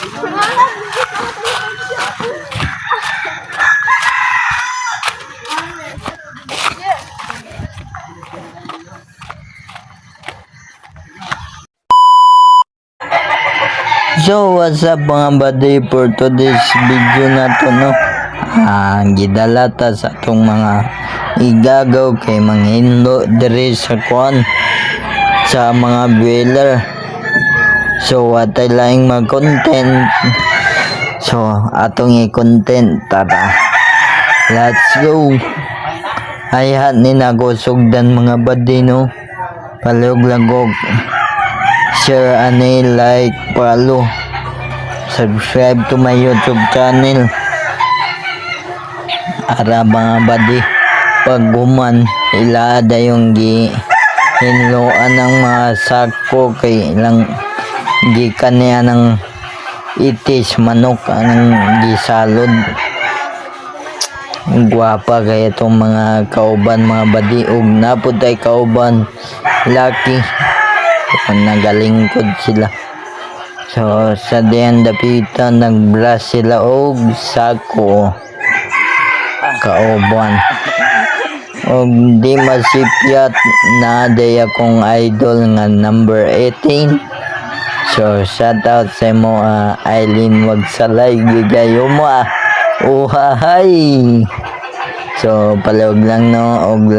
So, what's up mga buddy for today's video na to, no? Ah, gidalata sa atong mga igagaw kay mga hinlo diri sa kwan sa mga dweller. So, atay laing mag-content. So, atong i-content. Tara. Let's go. Ayan ni nagusugdan mga buddy, no? Palog-lagog share ani like follow subscribe to my youtube channel ara mga badi pag guman ilaada yung gi hinloan ng mga sako kay ilang gikan niya ng itis manok anang gisalod. Guwapa kaya itong mga kauban mga badi ug napod tay kauban lucky nagalingkod sila. So sa diyan dapita nagbras sila og sako. Kauban. Og di masipyat na day akong idol nga number 18 so shout out sa mo ah, Eileen wag salay gigayo mo ah. Uhahay! So palawag lang no? Og